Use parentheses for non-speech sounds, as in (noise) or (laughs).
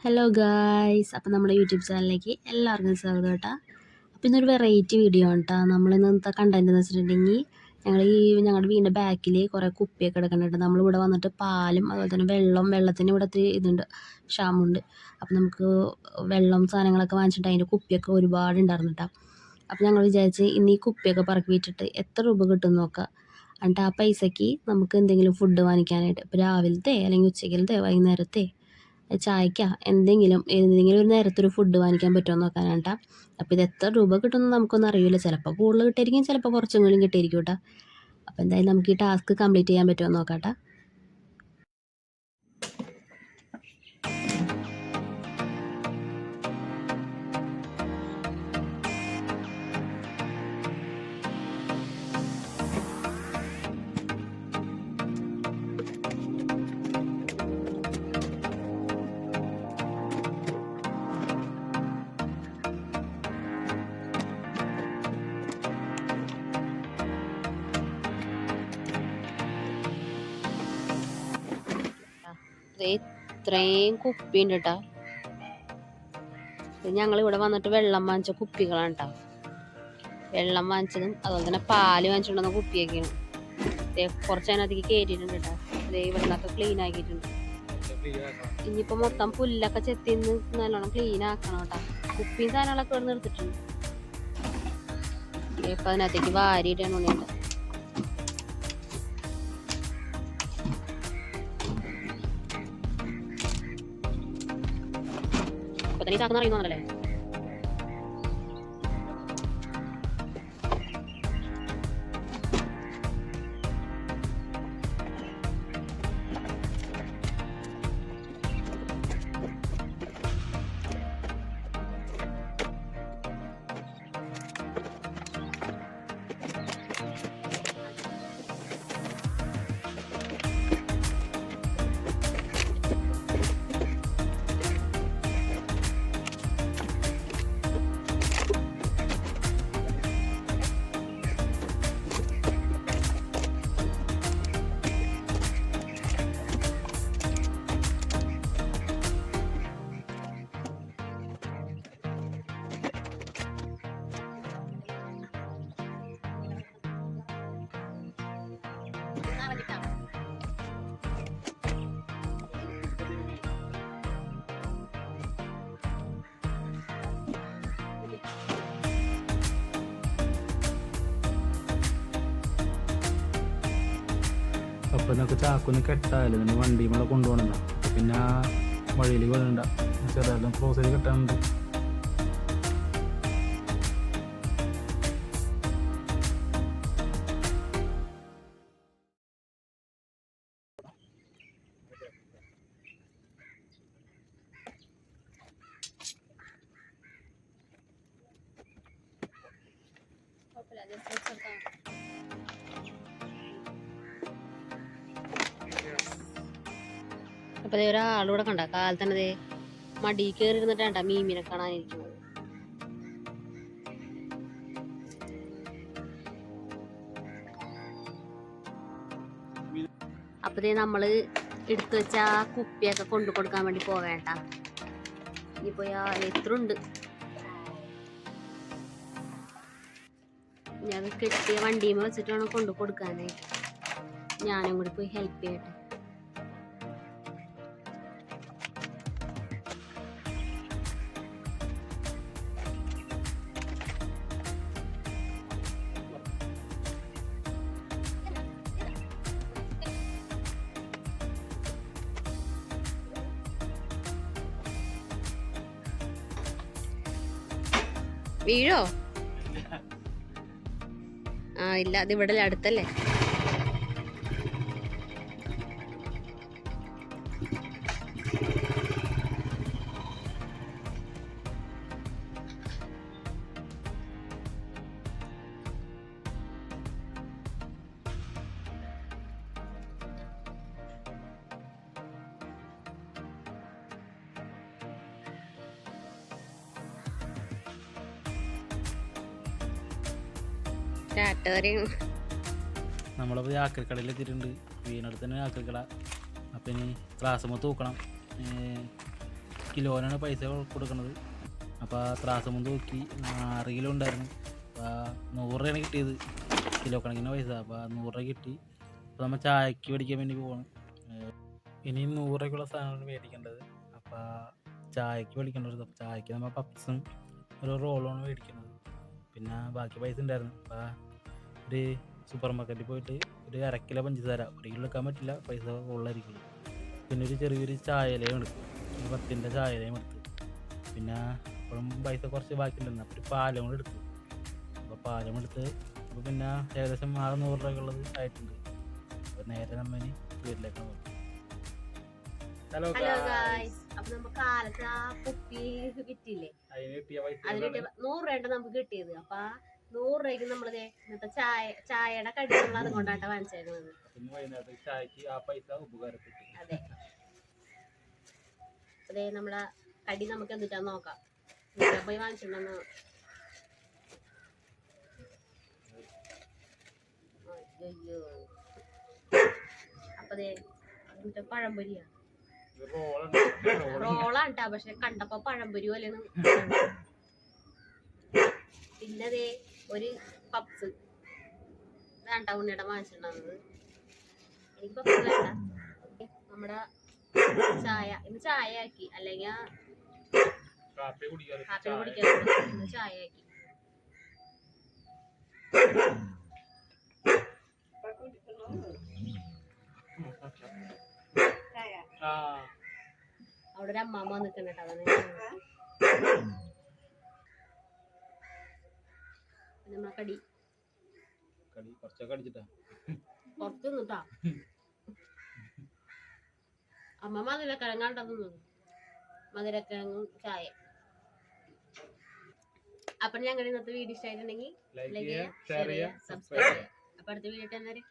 Hello guys അപ്പം നമ്മുടെ YouTube ചാനലിലേക്ക് എല്ലാവർക്കും സ്വാഗതം കേട്ടോ അപ്പോൾ ഇന്നൊരു വെറൈറ്റി വീഡിയോ ആണ് കേട്ടോ നമ്മൾ ഇന്നത്തെ കണ്ടന്റ് എന്ന് വെച്ചിട്ടുണ്ടെങ്കിൽ ഞങ്ങൾ ഈ ഞങ്ങളുടെ വീടിന്റെ ബാക്കിൽ കുറേ കുപ്പിയൊക്കെ നമ്മൾ നമ്മളിവിടെ വന്നിട്ട് പാലും അതുപോലെ തന്നെ വെള്ളം വെള്ളത്തിന് ഇവിടെ ഇതുണ്ട് ക്ഷാമുണ്ട് അപ്പോൾ നമുക്ക് വെള്ളം സാധനങ്ങളൊക്കെ വാങ്ങിച്ചിട്ട് അതിന്റെ കുപ്പിയൊക്കെ ഒരുപാട് ഉണ്ടായിരുന്നു കേട്ടോ അപ്പോൾ ഞങ്ങൾ വിചാരിച്ച് ഇന്ന് ഈ കുപ്പിയൊക്കെ പറക്കി വിറ്റിട്ട് എത്ര രൂപ കിട്ടും നോക്കുക നോക്കാം. എന്നിട്ട് ആ പൈസയ്ക്ക് നമുക്ക് എന്തെങ്കിലും ഫുഡ് വാങ്ങിക്കാനായിട്ട്. ഇപ്പോൾ രാവിലത്തെ അല്ലെങ്കിൽ ഉച്ചക്കലത്തെ വൈകുന്നേരത്തെ ചായക്ക എന്തെങ്കിലും ഏതെങ്കിലും ഒരു നേരത്തെ ഒരു ഫുഡ് വാങ്ങിക്കാൻ പറ്റുമോ നോക്കാനാണ് കേട്ടോ അപ്പോൾ ഇത് എത്ര രൂപ കിട്ടുമെന്ന് നമുക്കൊന്നും അറിയില്ല. ചിലപ്പോൾ കൂടുതൽ കിട്ടിയിരിക്കും ചിലപ്പോൾ കുറച്ചെങ്കിലും കിട്ടിയിരിക്കും കേട്ടോ അപ്പോൾ എന്തായാലും നമുക്ക് ഈ ടാസ്ക് കംപ്ലീറ്റ് ചെയ്യാൻ പറ്റുമോ എന്ന് നോക്കാം കേട്ടോ ഇത്രയും കുപ്പി ഉണ്ട് കേട്ടോ ഞങ്ങൾ ഇവിടെ വന്നിട്ട് വെള്ളം വാങ്ങിച്ച കുപ്പികളാണ് കേട്ടോ വെള്ളം വാങ്ങിച്ചതും അതുപോലെ തന്നെ പാൽ വാങ്ങിച്ചിട്ടുണ്ടെന്ന കുപ്പിയൊക്കെയാണ്. കുറച്ച് അതിനകത്തേക്ക് കയറ്റിയിട്ടുണ്ട് കേട്ടോ ദേ ഇവിടെ നിന്നൊക്കെ ക്ലീൻ ആക്കിയിട്ടുണ്ട്. ഇനിയിപ്പോൾ മൊത്തം പുല്ലൊക്കെ ചെത്തിന്ന് നല്ലോണം ക്ലീൻ ആക്കണം കേട്ടോ കുപ്പിയും സാധനങ്ങളൊക്കെ ഇവിടെ നിർത്തിട്ടുണ്ട് ഇപ്പം അതിനകത്തേക്ക് വാരിയിട്ടാണ് ഉണ്ണിയുണ്ട് ഇപ്പൊ തന്നെ അപ്പൊ നിനക്ക് ചാക്കൊന്ന് കെട്ടായാലും നിങ്ങൾ വണ്ടി മേലെ കൊണ്ടുപോകണം പിന്നെ പിന്നെ വഴിയിൽ വീഴണ്ട ചെറുതായിട്ടും ക്രോസ് ചെയ്ത് കെട്ടാനുണ്ട്. അപ്പൊ ഇതേ ഒരാളൂടെ കണ്ട? കാലത്ത് തന്നെ ദേ മടി കയറി ഇരുന്നിട്ടാ മീമിനെ കാണാനിരിക്കുന്നത്. അപ്പൊ നമ്മൾ നമ്മൾ എടുത്തു വെച്ച ആ കുപ്പിയൊക്കെ കൊണ്ടു കൊടുക്കാൻ വേണ്ടി പോവേണ്ട ഇനിയിപ്പോ എത്ര ഉണ്ട്. ഞാൻ കെട്ടിയ വണ്ടിയുമേ വെച്ചിട്ട് വേണം കൊണ്ടു കൊടുക്കാനായിട്ട് ഞാനും കൂടി പോയി ഹെൽപ്പ് ചെയ്യട്ടെ. വീഴോ? (laughs) ആ ഇല്ല അത് ഇവിടെ അടുത്തല്ലേ നമ്മളിപ്പോൾ ചാക്കരക്കടയിൽ എത്തിയിട്ടുണ്ട്. വീടിനടുത്ത് തന്നെ ചാക്കരക്കട അപ്പം ഇനി ക്ലാസ്സുമ്പോൾ തൂക്കണം. കിലോനാണ് പൈസ കൊടുക്കുന്നത് അപ്പോൾ ആ മുമ്പ് തൂക്കി ആറ് കിലോ ഉണ്ടായിരുന്നു. അപ്പോൾ നൂറ് രൂപയാണ് കിട്ടിയത്. കിലോ കണക്കിന് പൈസ അപ്പോൾ നൂറ് രൂപ കിട്ടി. അപ്പോൾ നമ്മൾ ചായക്ക് മേടിക്കാൻ വേണ്ടി പോകണം ഇനി നൂറ് രൂപയ്ക്കുള്ള സാധനമാണ് മേടിക്കേണ്ടത്. അപ്പോൾ ചായക്ക് മേടിക്കേണ്ടത് അപ്പോൾ ചായക്ക് നമ്മൾ പപ്സും ഒരു റോളുമാണ് മേടിക്കുന്നത്. പിന്നെ ബാക്കി പൈസ ഉണ്ടായിരുന്നു. അപ്പോൾ ഒരു സൂപ്പർ മാർക്കറ്റിൽ പോയിട്ട് ഒരു അരക്കിലോ കിലോ പഞ്ചസാര ഒരു കിലോ എടുക്കാൻ പറ്റില്ല പൈസ ഉള്ളായിരിക്കും പിന്നെ ഒരു ചെറിയൊരു ചായലയും എടുക്കും ഒരു പത്തിന്റെ ചായലയും എടുത്തു. പിന്നെ അപ്പോഴും പൈസ കുറച്ച് ബാക്കിയുണ്ടായിരുന്നു അപ്പോൾ ഒരു പാലം കൂടെ എടുത്തു. അപ്പോൾ പാലം എടുത്ത് അപ്പോൾ പിന്നെ ഏകദേശം ആറ് നൂറ് ഉള്ളത് ആയിട്ടുണ്ട്. അപ്പോൾ നേരെ നമ്മൾ ഇനി വീട്ടിലേക്ക് പോകും ഹലോ ഹലോ ഗായ്സ് അപ്പൊ നമുക്ക് കാലത്ത് ആ കുപ്പി കിട്ടിയില്ലേ? അതിന് കിട്ടിയ പൈസ അതിന് നൂറ് രൂപ നമുക്ക് കിട്ടിയത്. അപ്പൊ ആ നൂറ് രൂപയ്ക്ക് നമ്മൾ ഇന്നത്തെ ചായ ചായയുടെ കടി നമ്മൾ അതുകൊണ്ടാണ് വാങ്ങിച്ചേക്കുന്നത് അതെ. അതെ നമ്മളെ കടി നമുക്ക് എന്തിട്ടാ നോക്കാം. പോയി വാങ്ങിച്ചിട്ടുണ്ടെന്ന് അയ്യോ. അപ്പൊ ദേ എന്നിട്ട് പഴംപൊരിയാ റോളാണ് ട്ടാ പക്ഷെ കണ്ടപ്പോ പഴംപൊരി പോലെയാണ് (laughs) പിന്നെ ദേ ഒരു പപ്സ് വേണ്ട ഉണ്ണിയുടെ വാങ്ങിച്ചിട്ടുണ്ടാകുന്നത് എനിക്ക് പപ്സ് വേണ്ട നമ്മുടെ ചായ. ഇന്ന് ചായ ആക്കി അല്ലെങ്കിൽ കാപ്പി കുടിക്കാൻ ഇന്ന് ചായ ആക്കി അവിടെ ഒരു അമ്മാമ്മ നിൽക്കുന്നുണ്ട് അതാണ് പിന്നെ നമ്മളെ കടി. കടി കുറച്ചൊക്കെ അടിച്ചിട്ടാ. അമ്മ മധുരക്കിഴങ്ങാണ്ടെന്നു മധുരക്കിഴങ്ങും ചായ അപ്പൊ ഞങ്ങളുടെ ഇന്നത്തെ വീഡിയോ ഇഷ്ടമായിട്ടുണ്ടെങ്കിൽ ലൈക്ക് ചെയ്യുക ഷെയർ ചെയ്യുക സബ്സ്ക്രൈബ് ചെയ്യുക. അപ്പൊ അടുത്ത വീഡിയോ എന്തായാലും